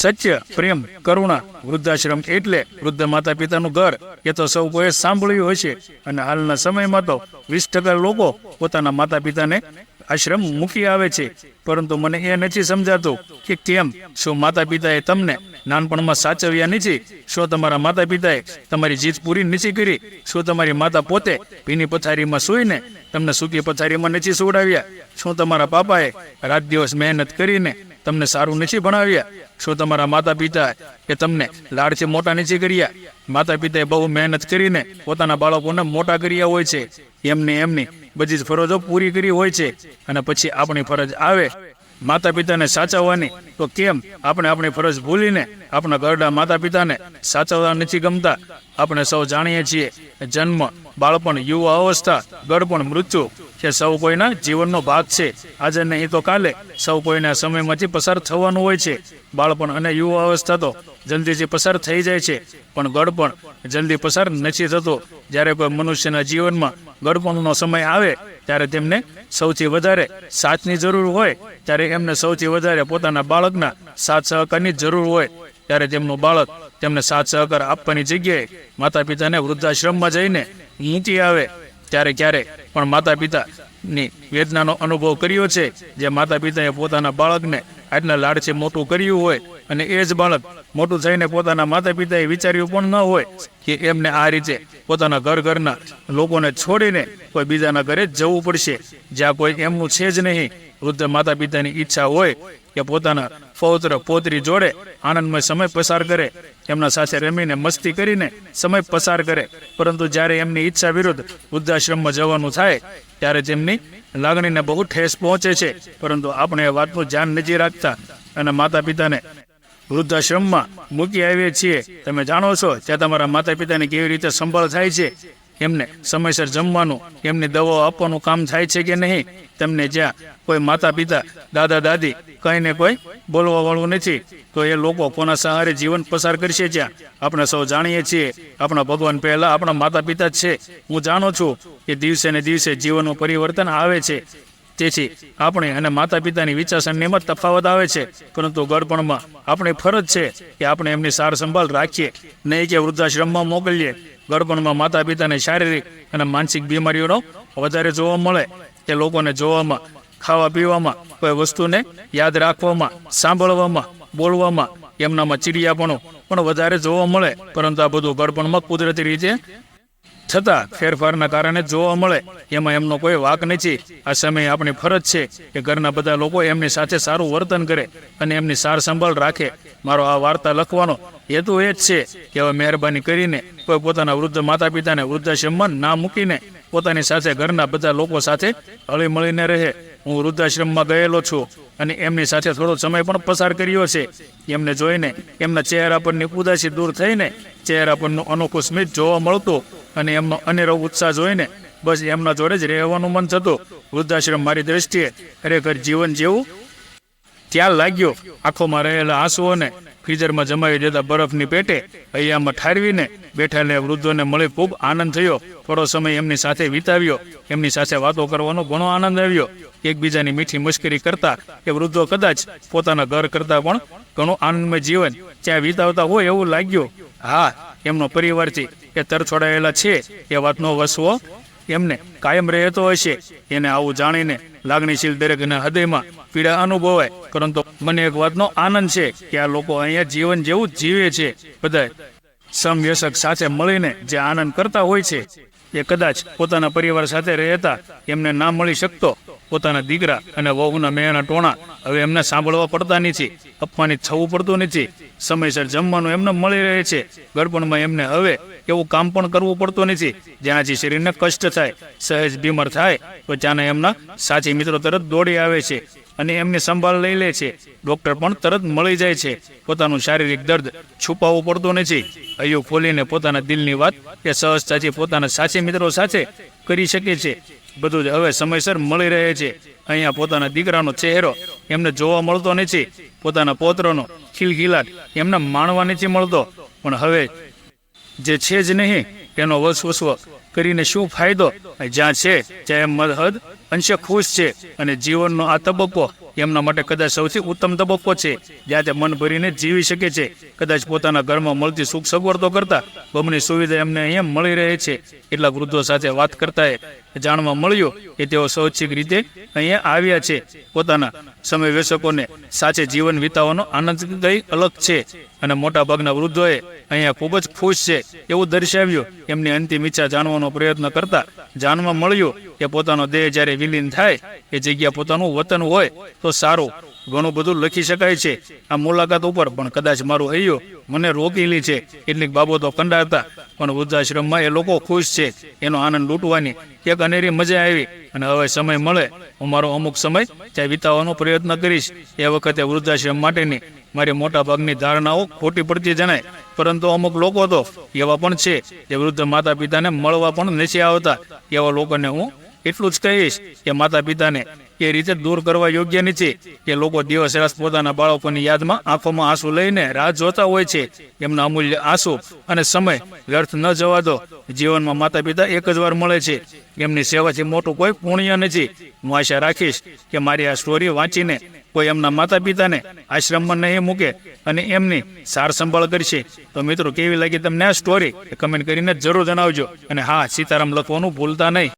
સત્ય, પ્રેમ, કરુણા, વૃદ્ધાશ્રમ એટલે વૃદ્ધ માતા પિતાનું ઘર. એ તો સૌ કોઈ સાંભળ્યું હશે. અને હાલના સમયમાં તો વીસ ટકા લોકો પોતાના માતા પિતાને આશ્રમ મૂકી આવે છે. પરંતુ મને એ નથી સમજાતું કે કેમ? શું માતા પિતાએ તમને નાનપણમાં સાચવ્યા નથી? શું તમારા માતા પિતાએ તમારી જીત પૂરી નથી કરી? શું તમારી માતા પોતે ભીની પથારીમાં સૂઈને તમને સૂકી પથારીમાં નથી સુવડાવ્યા? શું તમારા પાપાએ રાત દિવસ મહેનત કરીને તમને સારું નથી ભણાવ્યા શું તમારા માતા પિતા એ તમને લાડથી મોટા નથી કર્યા? માતા પિતાએ બહુ મહેનત કરીને પોતાના બાળકોને મોટા કર્યા હોય છે. એમને એમની બધી જ ફરજો પૂરી કરી હોય છે. અને પછી આપણી ફરજ આવે. માતા પિતાને સાચવવાની. તો કેમ આપણે આપણી ફરજ ભૂલીને આપણા ઘરડા માતા પિતાને સાચવવા નથી ગમતા? આપણે સૌ જાણીએ છીએ, જન્મ બાળપણ યુવા અવસ્થા ગળપણ મૃત્યુ. કે સૌ કોઈના જીવનનો ભાગ છે. આજે નહીં તો કાલે સૌ કોઈના સમયમાંથી પસાર થવાનું હોય છે. બાળપણ અને યુવા અવસ્થા તો જલ્દીથી પસાર થઈ જાય છે. પણ ગળપણ જલ્દી પસાર નથી થતો. જ્યારે કોઈ મનુષ્યના જીવનમાં ગળપણનો સમય આવે, ત્યારે તેમને સૌથી વધારે સાથની જરૂર હોય. ત્યારે એમને સૌથી વધારે પોતાના બાળકના સાથ સહકારની જરૂર હોય. ત્યારે તેમનું બાળક તેમને સાથ સહકાર આપવાની જગ્યાએ માતા પિતાને વૃદ્ધાશ્રમમાં જઈને મૂકી આવે. ત્યારે ક્યારે પણ માતા પિતાની વેદનાનો અનુભવ કર્યો છે. જે માતા પિતાએ પોતાના બાળકને આટલા લાડથી મોટું કર્યું હોય અને એ જ બાળક મોટું થઈને પોતાના માતા પિતાએ વિચાર્યું પણ ન હોય કે એમને આ રીતે પોતાના ઘર ઘરના લોકોને છોડીને કોઈ બીજાના ઘરે જ જવું પડશે. જ્યાં કોઈ એમનું છે જ નહીં. વૃદ્ધ માતા પિતાની ઈચ્છા હોય કે પોતાના પૌત્ર, પોતરી જોડે આનંદમય સમય પસાર કરે, એમના સાથે રમીને મસ્તી કરીને સમય પસાર કરે. પરંતુ જ્યારે એમની ઈચ્છા વિરુદ્ધ વૃદ્ધાશ્રમમાં જવાનું થાય, ત્યારે તેમની લાગણીને બહુ ઠેસ પહોંચે છે. પરંતુ આપણે એ વાતનું ધ્યાન નથી રાખતા અને માતા પિતાને વૃદ્ધાશ્રમમાં મૂકી આવીએ છીએ. તમે જાણો છો, ત્યાં તમારા માતા પિતાની કેવી રીતે સંભાળ થાય છે એમને સમયસર જમવાનું, એમની દવાઓ આપવાનું કામ થાય છે કે નહીં, તેમને જ્યાં કોઈ માતા પિતા દાદા દાદી કંઈ ને કોઈ બોલવા વાળું નથી, તો એ લોકો કોના સહારે જીવન પસાર કરશે જ્યાં? આપણે સૌ જાણીએ છીએ, આપણા ભગવાન પહેલા આપણા માતા પિતા છે. હું જાણું છું કે દિવસે ને દિવસે જીવનનું પરિવર્તન આવે છે. તેથી આપણે અને માતા પિતાની વિચારસરણીમાં તફાવત આવે છે. પરંતુ ગળપણમાં આપણી ફરજ છે કે આપણે એમની સાર સંભાળ રાખીએ નહીં કે વૃદ્ધાશ્રમમાં મોકલીએ. ગળપણમાં માતા પિતાને શારીરિક અને માનસિક બીમારીઓનો વધારે જોવા મળે. તે લોકોને જોવામાં, ખાવા પીવામાં, કોઈ વસ્તુને યાદ રાખવામાં, સાંભળવામાં, બોલવામાં, એમનામાં ચીડિયાપણું પણ વધારે જોવા મળે. પરંતુ આ બધું ગળપણમાં કુદરતી રીતે છતાં ફેરફારના કારણે જોવા મળે, એમાં એમનો કોઈ વાક નથી. આ સમયે આપણી ફરજ છે કે ઘરના બધા લોકો એમની સાથે સારું વર્તન કરે અને એમની સાર સંભાળ રાખે. મારો આ વાર્તા લખવાનો હેતુ એ જ છે કે હવે મહેરબાની કરીને કોઈ પોતાના વૃદ્ધ માતા પિતાને વૃદ્ધાશ્રમમાં ના મૂકીને પોતાની સાથે ઘરના બધા લોકો સાથે હળી મળીને રહે. હું વૃદ્ધાશ્રમમાં ગયેલો છું અને એમની સાથે થોડો સમય પણ પસાર કર્યો છે. એમને જોઈને એમના ચહેરા પરની ઉદાસી દૂર થઈને ચહેરા પરનું અનોખું સ્મિત જોવા મળતું અને એમનો અનેરો ઉત્સાહ જોઈને બસ એમના જોડે જ રહેવાનું મન થતું. વૃદ્ધાશ્રમ મારી દ્રષ્ટિએ ખરેખર જીવન જેવું. ત્યાં લાગ્યો આંખોમાં રહેલા આંસુઓને ફ્રીઝરમાં જમાવી દેતા બરફની પેટે હૈયામાં ઠારવીને બેઠાને વૃદ્ધોને મળી ખૂબ આનંદ થયો. થોડો સમય એમની સાથે વિતાવ્યો. એમની સાથે વાતો કરવાનો ઘણો આનંદ આવ્યો. એકબીજાની મીઠી મશ્કરી કરતા એ વૃદ્ધો કદાચ પોતાના ઘર કરતા પણ ઘણું આનંદમય જીવન ત્યાં વિતાવતા હોય એવું લાગ્યું. હા, એમનો પરિવારથી એ તરછોડાયેલા છે. એ વાતનો વસવો એમને કાયમ રહેતો હશે. એને આવું જાણીને લાગણીશીલ દરેકના હૃદયમાં પીડા અનુભવાય. પરંતુ મને એક વાતનો આનંદ છે કે આ લોકો અહીંયા જીવન જેવું જીવે છે. બધા સમવ્યસક સાથે મળીને જે આનંદ કરતા હોય છે, એ કદાચ પોતાના પરિવાર સાથે રહેતા એમને ના મળી શકતો. પોતાના દીકરા અને વહુના મેના ટોણા હવે એમને સાંભળવા પડતા નથી. અપમાનિત થવું પડતું નથી. સમયસર જમવાનું એમને મળી રહે છે. ગડપણમાં એમને હવે એવું કામ પણ કરવું પડતું નથી. જેનાથી શરીરને કષ્ટ થાય, સહેજ બીમાર થાય તો ત્યાંના એમના સાચી મિત્રો તરત દોડી આવે છે અને એમની સંભાળ લઈ લે છે. ડોક્ટર પણ તરત મળી જાય છે. પોતાનું શારીરિક દર્દ છુપાવવું પડતું નથી. હૈયું ખોલીને પોતાના દિલની વાત કે સહજતાથી પોતાના સાચી મિત્રો સાથે કરી શકે છે. બધું જ હવે સમયસર મળી રહે છે. અહીંયા પોતાના દીકરાનો ચહેરો એમને જોવા મળતો નથી. પોતાના પોતરોનો ખિલખિલાટ એમને માણવા નથી મળતો. પણ હવે જે છે જ નહીં, એનો વસવસવ કરીને શું ફાયદો? જ્યાં છે, ત્યાં મદહદ અંશે ખુશ છે અને જીવનનો આ તબક્કો એમના માટે કદાચ સૌથી ઉત્તમ તબક્કો છે. જ્યાં તે મન ભરીને જીવી શકે છે. કદાચ પોતાના ઘરમાં મળતી સુખ સગવડતો કરતા બમની સુવિધા એમને અહીંયા મળી રહે છે. એટલા વૃદ્ધો સાથે વાત કરતા જાણવા મળ્યું કે તેઓ સ્વૈચ્છિક રીતે અહીંયા આવ્યા છે. પોતાના સમય વેચકોને સાચે જીવન વિતાવવાનો આનંદ કઈ અલગ છે. અને મોટા ભાગના વૃદ્ધોએ અહીંયા ખૂબ જ ખુશ છે એવું દર્શાવ્યું. એમની અંતિમ ઈચ્છા જાણવાનો પ્રયત્ન કરતા જાણવા મળ્યું કે પોતાનો દેહ જ્યારે વિલીન થાય, એ જગ્યા પોતાનું વતન હોય, તો સારું. ઘણું બધું લખી શકાય છે. આ મુલાકાત ઉપર પણ કદાચ મારું અહીંયો મને રોકેલી છે. કેટલીક બાબતો કંડાતા પણ વૃદ્ધાશ્રમમાં એ લોકો ખુશ છે. એનો આનંદ લૂંટવાની એક અનેરી મજા આવી. અને હવે સમય મળે. હું મારો અમુક સમય ત્યાં વિતાવવાનો પ્રયત્ન કરીશ. એ વખતે વૃદ્ધાશ્રમ માટેની મારી મોટા ભાગની ધારણાઓ ખોટી પડતી જણાય. પરંતુ અમુક લોકો તો એવા પણ છે, જે વૃદ્ધ માતા પિતાને મળવા પણ નથી આવતા. એવા લોકોને હું એટલું જ કહીશ કે માતા પિતાને એ રીતે દૂર કરવા યોગ્ય નથી કે લોકો દિવસ રાત પોતાના બાળકોની યાદમાં આંખોમાં આંસુ લઈને રાહ જોતા હોય છે. એમના અમૂલ્ય આંસુ અને સમય વ્યર્થ ન જવા દો. જીવનમાં માતા પિતા એક જ વાર મળે છે. એમની સેવાથી મોટું કોઈ પુણ્ય નથી. હું આશા રાખીશ કે મારી આ સ્ટોરી વાંચીને કોઈ એમના માતા પિતાને આશ્રમમાં નહીં મૂકે અને એમની સાર સંભાળ કરશે. તો મિત્રો, કેવી લાગી તમને આ સ્ટોરી? કમેન્ટ કરીને જરૂર જણાવજો. અને હા, સીતારામ લખવાનું ભૂલતા નહીં.